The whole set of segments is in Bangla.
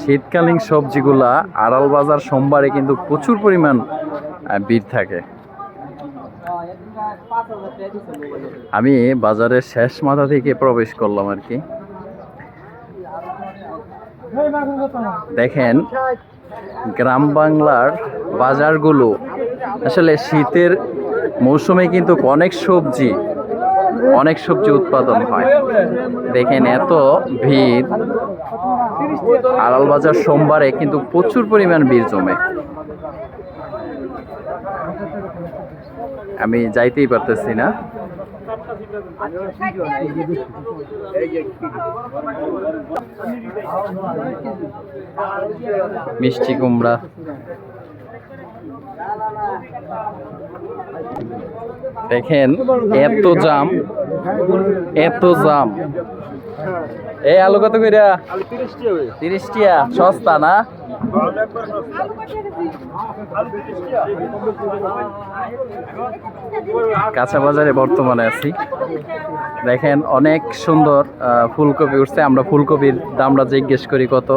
শীতকালীন সবজিগুলা আড়াল বাজার সোমবারে কিন্তু প্রচুর পরিমাণ ভিড় থাকে। আমি বাজারের শেষ মাথা থেকে প্রবেশ করলাম আর কি। দেখেন, গ্রাম বাংলার বাজারগুলো, আসলে শীতের মৌসুমে কিন্তু অনেক সবজি অনেক সবজি উৎপাদন হয়। দেখেন এত ভিড়। আড়াল বাজার সোমবারে কিন্তু প্রচুর পরিমাণ ভিড় জমে। আমি যাইতেই পারতেছি না। মিষ্টি কুমড়া। দেখেন, এত জাম। এত জাম। এই আলু কত কইরা? তিরিশ টিয়া সস্তা না? কাঁচা বাজারে বর্তমানে আছি। দেখেন, অনেক সুন্দর ফুলকপি উঠছে। আমরা ফুলকপির দামটা জিজ্ঞেস করি কত।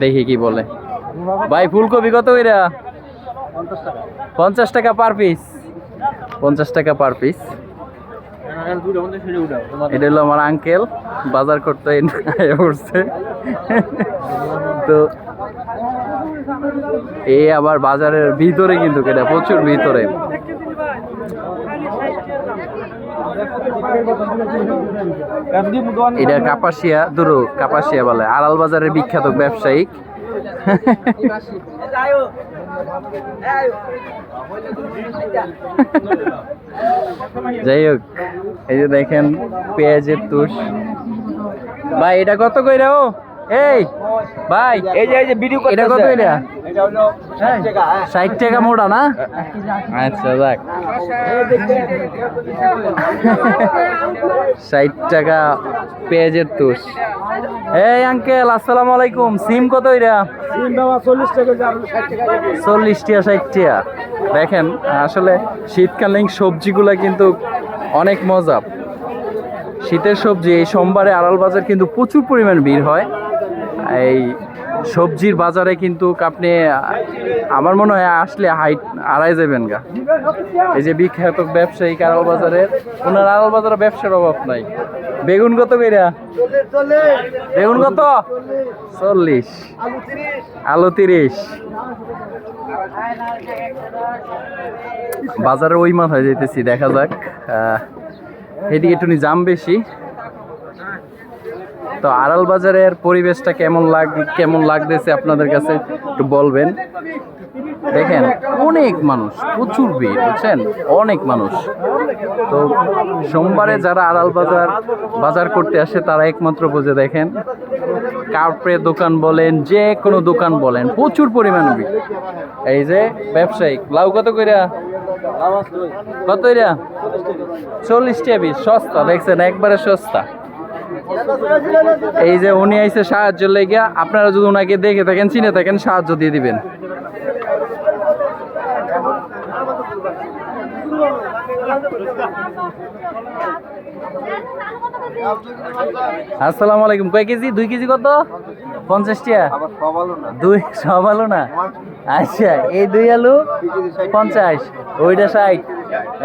দেখি কি বলে। ভাই, ফুলকপি কত কইরা? পঞ্চাশ টাকা। পার পিস পঞ্চাশ টাকা পার পিস এটা হলো আমার আঙ্কেল বাজার করতে উঠছে তো এই আবার বাজারের ভিতরে কিন্তু এটা প্রচুর ভিতরে। এটা কাপাসিয়া দুরু কাপাসিয়া বলে। আড়াল বাজারের বিখ্যাত ব্যবসায়িক। যাই হোক এই যে দেখেন পেঁয়াজের তুষ। ভাই এটা কত কইরা ও? এই ভাই এই যে এই যে ভিডিও এটা কত এটা এটা হলো 60 টাকা হ্যাঁ। ষাট টাকা মোটা না? আচ্ছা যাক। ষাট টাকা পেঁয়াজের তুষ। এই আঙ্কেল আসসালামু আলাইকুম। সিম কত এটা? সিম বাবা 40 টাকা আর 60 টাকা চল্লিশ টিয়া ষাট টিয়া। দেখেন আসলে শীতকালীন সবজিগুলা কিন্তু অনেক মজা। শীতের সবজি এই সোমবারে আড়াল বাজার কিন্তু প্রচুর পরিমাণ ভিড় হয়। এই সবজির বাজারে কিন্তু আপনি, আমার মনে হয় আসলে হাইট আড়াই যাবেন গা। এই যে বিখ্যাত ব্যবসায়ী আড়াল বাজারে ওনার আড়াল বাজারে ব্যবসার অভাব নাই। বেগুন কত কইরা? বেগুন কত? চল্লিশ। আলু তিরিশ। বাজারে ওই মাথায় যেতেছি দেখা যাক। এদিকে একটু জাম বেশি। তো আড়াল বাজারের পরিবেশটা কেমন লাগ, কেমন লাগতেছে আপনাদের কাছে একটু বলবেন? দেখেন, অনেক মানুষ, প্রচুর ভিড়, বুঝছেন? অনেক মানুষ। তো সোমবারে যারা আড়াল বাজার বাজার করতে আসে, তারা একমাত্র বুঝে দেখেন কাপড়ে দোকান বলেন, যে কোনো দোকান বলেন, প্রচুর পরিমাণ ভিড়। এই যে ব্যবসায়িক, লাউ কত কইরা? কত চল্লিশ টাকা সস্তা, দেখছেন, একবারে সস্তা। এই যে উনি আইসে সাহায্য লেগে আপনারা যদি ওনাকে দেখে থাকেন চিনে থাকেন সাহায্য দিয়ে দিবেন। আসসালামু আলাইকুম। কয় কেজি? দুই কেজি কত? পঞ্চাশ না? দুই সব আলু না? আচ্ছা এই দুই আলু পঞ্চাশ ওইটা ষাট।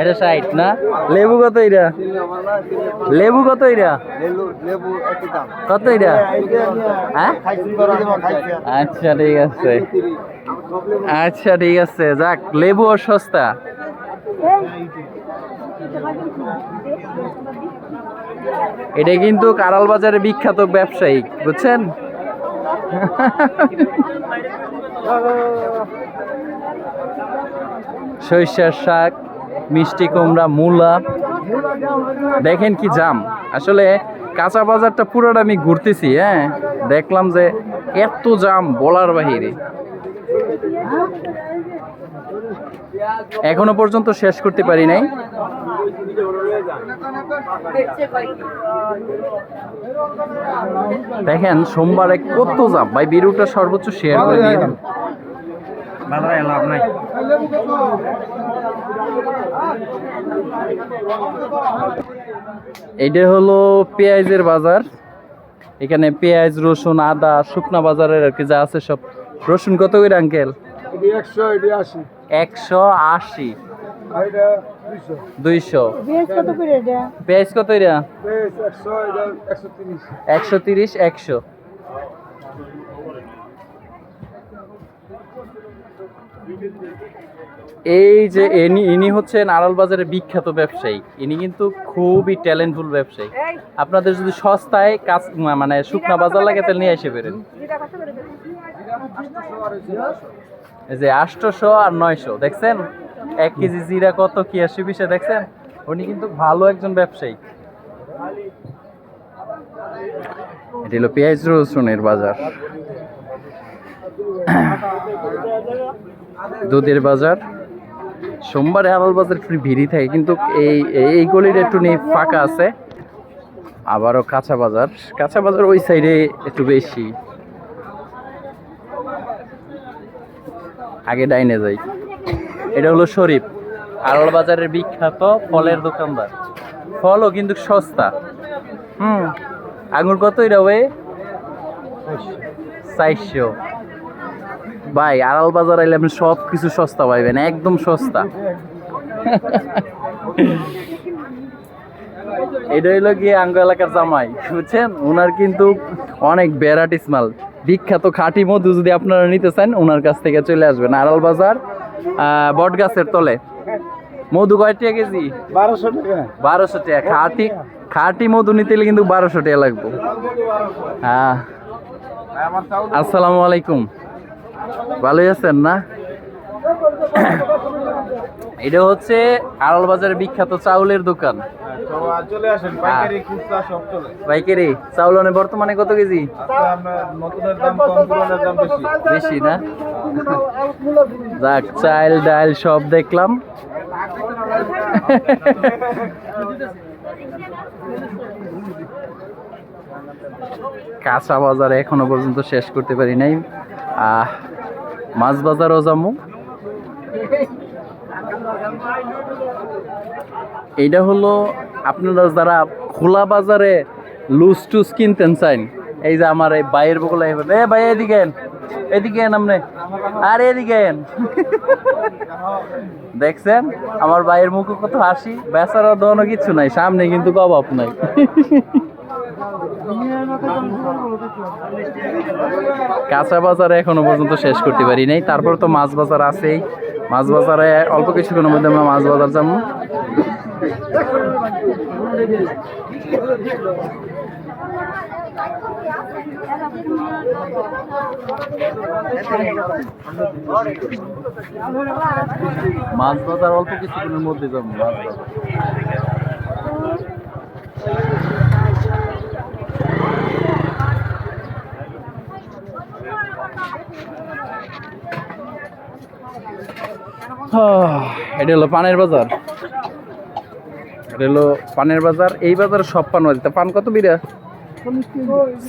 এটা ষাট, না? লেবু কত এটা? লেবু কত এটা? কত এটা? হ্যাঁ? আচ্ছা ঠিক আছে। আচ্ছা ঠিক আছে। যাক, লেবু ও সস্তা। এটা কিন্তু কারাল বাজারে বিখ্যাত ব্যবসায়ী, বুঝছেন? সরিষার শাক। মিষ্টি কুমড়া, মূলা। দেখেন কি জাম। আসলে কাঁচা বাজারটা পুরোটা আমি ঘুরতেছি হ্যাঁ? দেখলাম যে এত জাম বলার বাহিরে। এখনও পর্যন্ত শেষ করতে পারি নাই। দেখেন, সোমবারে কত জাম। ভাই ভিডিওটা সর্বোচ্চ শেয়ার করে দিয়ে। লাভ নাই। এইটা হলো পেঁয়াজের বাজার। এখানে পেঁয়াজ রসুন আদা শুকনা বাজারের আর কি যা আছে সব। রসুন কত করে আঙ্কেল? একশো আশি। এটা দুইশো। পেঁয়াজ কত এটা? তিরিশ। একশো তিরিশ একশো। এই যে ইনি ইনি হচ্ছেন আড়াল বাজারের বিখ্যাত ব্যবসায়ী। ইনি কিন্তু খুবই ট্যালেন্টফুল ব্যবসায়ী। আপনাদের যদি সস্তায় কাজ মানে শুকনা বাজার লাগে, তাহলে নিয়ে এসে এই যে আটশোশো আর নয়শো, দেখছেন? এক কেজি জিরা কত, কি আসে বিষে দেখছেন? উনি কিন্তু ভালো একজন ব্যবসায়ী। এটি হলো পেঁয়াজ রসুনের বাজার। দুধের বাজার। সোমবারে আলাল বাজার একটু ভিড়ই থাকে, কিন্তু এই এই গলির একটু নিয়ে ফাঁকা আছে। আবারও কাঁচা বাজার। কাঁচা বাজার ওই সাইডে একটু বেশি। আগে ডাইনে যাই। এটা হলো শরীফ। আলাল বাজারের বিখ্যাত ফলের দোকানদার। ফলও কিন্তু সস্তা। হুম। আঙুর কত এটা ওয়ে চারশো। ভাই আড়াল বাজার আইলে আপনি সব কিছু সস্তা পাইবেন একদম সস্তা। এটা হইল গিয়ে আঙ্গ এলাকার জামাই বুঝছেন? ওনার কিন্তু অনেক ভ্যারাইটিস মাল। বিখ্যাত খাঁটি মধু যদি আপনারা নিতে চান ওনার কাছ থেকে চলে আসবেন আড়াল বাজার বট গাছের তলে। মধু কয় টাকা কেজি? বারোশো টাকা। বারোশো টাকা। খাঁটি খাঁটি মধু নিতে হলে কিন্তু বারোশো টাকা লাগবে। হ্যাঁ আসসালামু আলাইকুম। ভালোই আছেন না? এটা হচ্ছে আড়াল বাজারের বিখ্যাত চাউলের দোকান। পাইকারি চাউল অনে বর্তমানে কত কেজি? বেশি। না? যাক চাল ডাল সব দেখলাম। কাঁচা বাজার এখনও পর্যন্ত শেষ করতে পারি নাই। আহ মাছ বাজারও যাব এইটা হলো আপনারা যারা খোলা বাজারে লুজ টুস কিনতেন চাইন, এই যে আমার এই বাইয়ের বকুলা এ ভাই, এদিকে এদিকে আপনি আর এদিকে দেখছেন? আমার ভাইয়ের মুখে কত হাসি বেচারা দোনো কিছু নাই, সামনে কিন্তু অভাব নাই। কাঁচা বাজারে এখনও পর্যন্ত শেষ করতে পারি নাই। তারপর তো মাছ বাজার আছেই। মাছ বাজারে অল্প কিছুক্ষণের মধ্যে আমরা মাছ বাজার যাব। মাছ বাজার অল্প কিছুক্ষণের মধ্যে যাব, মাছ বাজার। এটা হলো পানের বাজার। এটা হলো পানের বাজার। এই বাজারে সব পান বাজার। পান কত বিরা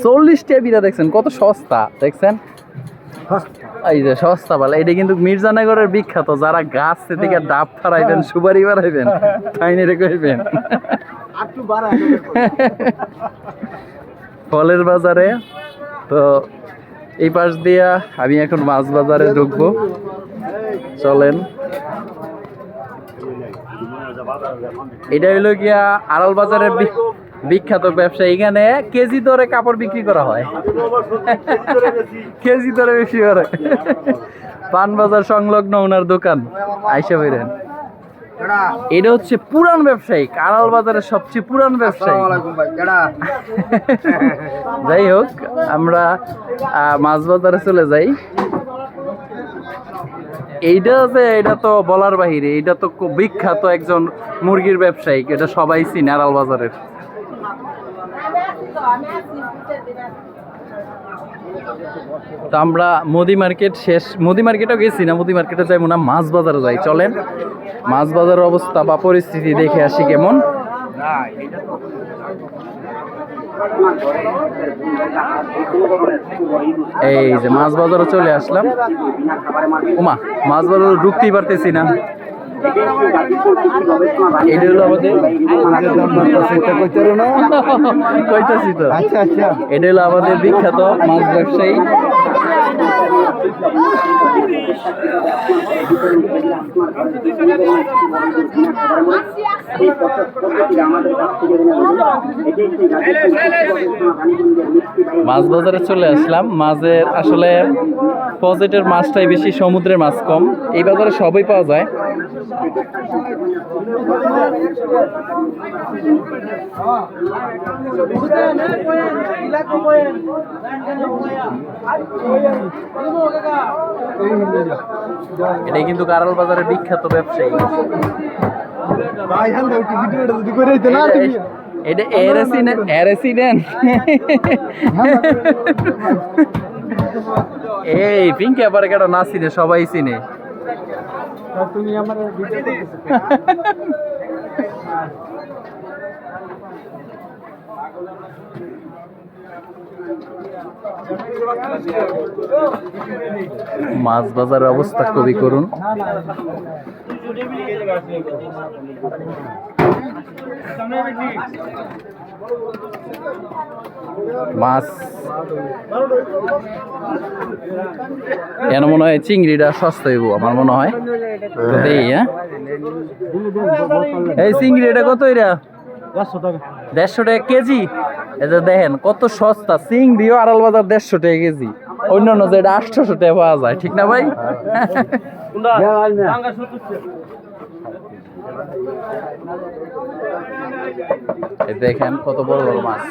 চল্লিশ টাকা বিরা দেখছেন কত সস্তা দেখছেন? এই যে সস্তা বলে এটা কিন্তু মির্জানগরের বিখ্যাত যারা গাছ থেকে ডাব ফারাইবেন সুপারি বাড়াইবেন তাই নিয়ে কইবেন ফলের বাজারে তো এই পাশ দিয়া আমি এখন মাছ বাজারে ঢুকবো। চলেন। এটা হইল গিয়া আড়াল বাজারের বিখ্যাত ব্যবসা এখানে কেজি দরে কাপড় বিক্রি করা হয়। কেজি দরে বেশি করে। পান বাজার সংলগ্ন ওনার দোকান। আইসা বেরেন। এটা হচ্ছে পুরান ব্যবসায়ী আড়াল বাজারের সবচেয়ে পুরান ব্যবসায়ী। ভাই যাই হোক আমরা আহ, মাছ বাজারে চলে যাই। এইটা যে এটা তো বলার বাহিরে এটা তো খুব বিখ্যাত একজন মুরগির ব্যবসায়ী এটা সবাই চিনে আড়াল বাজারের। তো আমরা মুদি মার্কেট শেষ, মুদি মার্কেটও গেছি না, মুদি মার্কেটে যাইবো না, মাছ বাজারে যাই, চলেন। মাছ বাজারের অবস্থা বা পরিস্থিতি দেখে আসি কেমন। এই যে মাছ বাজারে চলে আসলাম। ওমা মাছ বাজারে ঢুকতেই পারতেছি না। এটা হলো আমাদের কইতাছি তো। আচ্ছা আচ্ছা এটা হলো আমাদের বিখ্যাত মাছ ব্যবসায়ী। মাছ বাজারে চলে আসলাম। মাছের আসলে পজেটের মাছটাই বেশি, সমুদ্রের মাছ কম। এই বাজারে সবই পাওয়া যায়। এটাই কিন্তু কারাল বাজারের বিখ্যাত ব্যবসায়ী। হ্যাঁ এটা এরেসিডেন্ট এরেসিডেন্ট এই পিঙ্কি আবার কেটা না চিনে? সবাই চিনে। তুমি আমার মাছ বাজারের অবস্থা খুবই করুন মাছ কেন মনে হয় চিংড়িটা সস্তা হইব আমার মনে হয়। হ্যাঁ? এই চিংড়ি এটা কত এরা দেড়শো টাকা কেজি? এটা দেখেন, কত সস্তা। চিংড়িও আড়াল বাজার দেড়শো টাকা কেজি। অন্যান্য যেটা আটশোশো টাকা পাওয়া যায়, ঠিক না ভাই? এই দেখেন কত বড় বড় মাছ।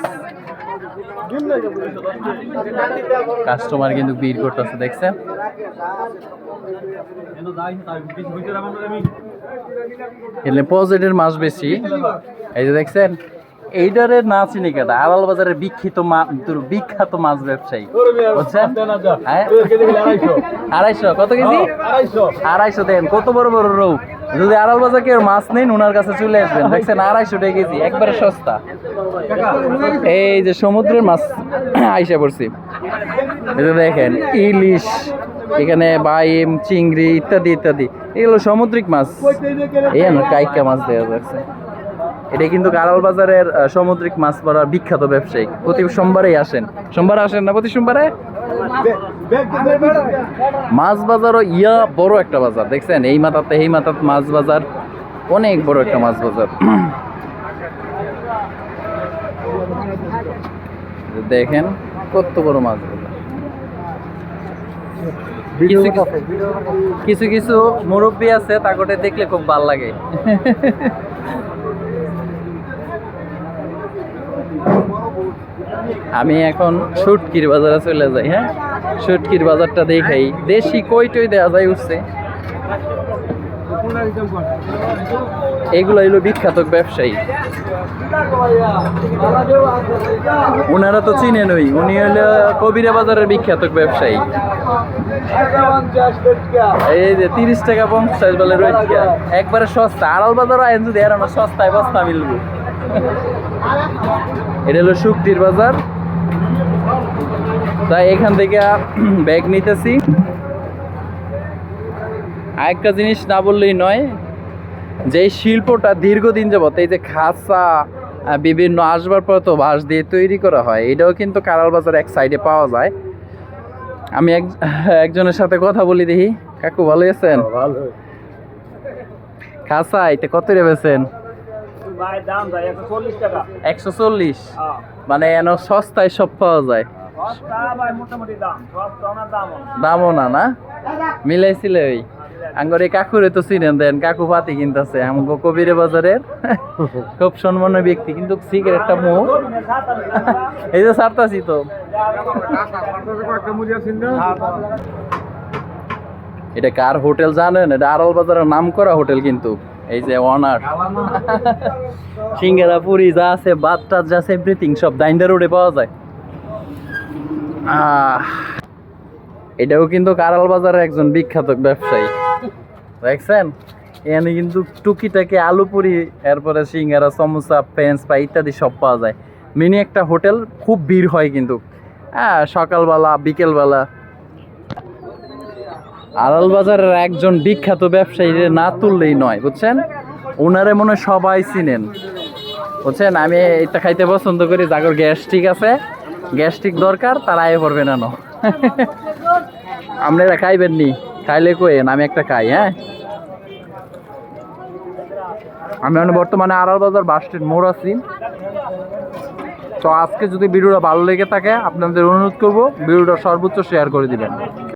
কাস্টমার কিন্তু ভিড় করতেছে, দেখছেন? এলে পজিটিভ মাছ বেশি। এই যে দেখছেন? এইটারে না চিনি কেটা আড়াল বাজারের বিখ্যাত বিখ্যাত মাছ ব্যবসায়ী। বুঝছেন? হ্যাঁ? আড়াইশো। কত কেজি? আড়াইশো। দেন। কত বড় বড় রৌ যদি আড়াল বাজার কেউ মাছ নেন ওনার কাছে চলে আসবেন। দেখছেন আড়াইশো টাকা কেজি একবারে সস্তা। এই যে সমুদ্রের মাছ আইসা পড়ছি। যে দেখেন ইলিশ এখানে বাইম চিংড়ি ইত্যাদি ইত্যাদি। এগুলো সামুদ্রিক মাছ। এই কাইকা মাছ দেওয়া যাচ্ছে। এটা কিন্তু কারাল বাজারের সামুদ্রিক মাছ ধরার বিখ্যাত ব্যবসায়ী প্রতি সোমবারেই আসেন। সোমবারে আসেন না, প্রতি সোমবারে? মাছ বাজারও ইয়া বড় একটা বাজার, দেখছেন? এই মাথাতে এই মাথাতে মাছ বাজার, অনেক বড় একটা মাছ বাজার। দেখেন, কত বড় মাছ বাজার। কিছু কিছু মুরব্বী আছে তাকে দেখলে খুব ভালো লাগে। আমি এখন সুটকির বাজারে চলে যাই হ্যাঁ? সুটকির বাজারটা দেখাই। দেশি কই টই দেওয়া যায় উঠছে? এগুলো বিখ্যাত ব্যবসায়ী। ওনারা তো চিনেন ওই উনি হইল কবিরা বাজারের বিখ্যাত ব্যবসায়ী। এই যে তিরিশ টাকা পঞ্চাশ বলে রয়েছে একবারে সস্তা। আড়াল বাজার আইন যদি এরানো সস্তায় বস্তা মিলবো। এটা হলো শুক্তির বাজার। তাই এখান থেকে ব্যাগ নিতেছি। আরেকটা জিনিস না বললেই নয় যে শিল্পটা দীর্ঘদিন যাবত এই যে আহ, বিভিন্ন আসবাবপত্র বাঁশ দিয়ে তৈরি করা হয় এটাও কিন্তু কারাল বাজার এক সাইডে পাওয়া যায়। আমি এক একজনের সাথে কথা বলি দেখি। কাকু ভালো আছেন? খাঁচা এতে কত রেবেছেন একশো চল্লিশ হ্যাঁ। মানে এন সস্তায় সব পাওয়া যায়। দামও না। না মিলাইছিলে ওই। আঙ্গরে কাকুরে তো চিনেন দেন কাকু পাতি কিনতেছে। আমাকে কবিরে বাজারের। খুব সম্মানের ব্যক্তি কিন্তু সিগারেটটা মুখ এই যে সারতাছি তো। এটা কার হোটেল জানেন? এটা আড়াল বাজারের নাম করা হোটেল কিন্তু। এই যে অনার সিঙ্গারা, পুরি যা আছে টাত যা আছে এভরিথিং সব দাইন্ডা রোডে পাওয়া যায়। এটাও কিন্তু কারাল বাজারের একজন বিখ্যাত ব্যবসায়ী। দেখছেন? এখানে কিন্তু টুকিটাকি আলু পুরি, এরপরে সিঙ্গারা, সমোসা ফ্রেঞ্চ ফ্রাই ইত্যাদি সব পাওয়া যায়। মিনি একটা হোটেল, খুব ভিড় হয় কিন্তু। হ্যাঁ সকালবেলা, বিকেলবেলা আড়াল বাজারের একজন বিখ্যাত ব্যবসায়ী না তুললেই নয়, বুঝছেন? ওনারে মনে সবাই চিনেন। বুঝছেন? আমি এটা খাইতে পছন্দ করি যাগর গ্যাস্ট্রিক আছে। গ্যাস্ট্রিক দরকার, তারা আয় পড়বে না আপনারা খাইবেন নি? খাইলে কইেন আমি একটা খাই হ্যাঁ? আমি এখন বর্তমানে আড়াল বাজার বাস স্ট্যান্ড মোড় আছি তো আজকে যদি ভিডিওটা ভালো লেগে থাকে, আপনাদের অনুরোধ করব, ভিডিওটা সর্বোচ্চ শেয়ার করে দিবেন।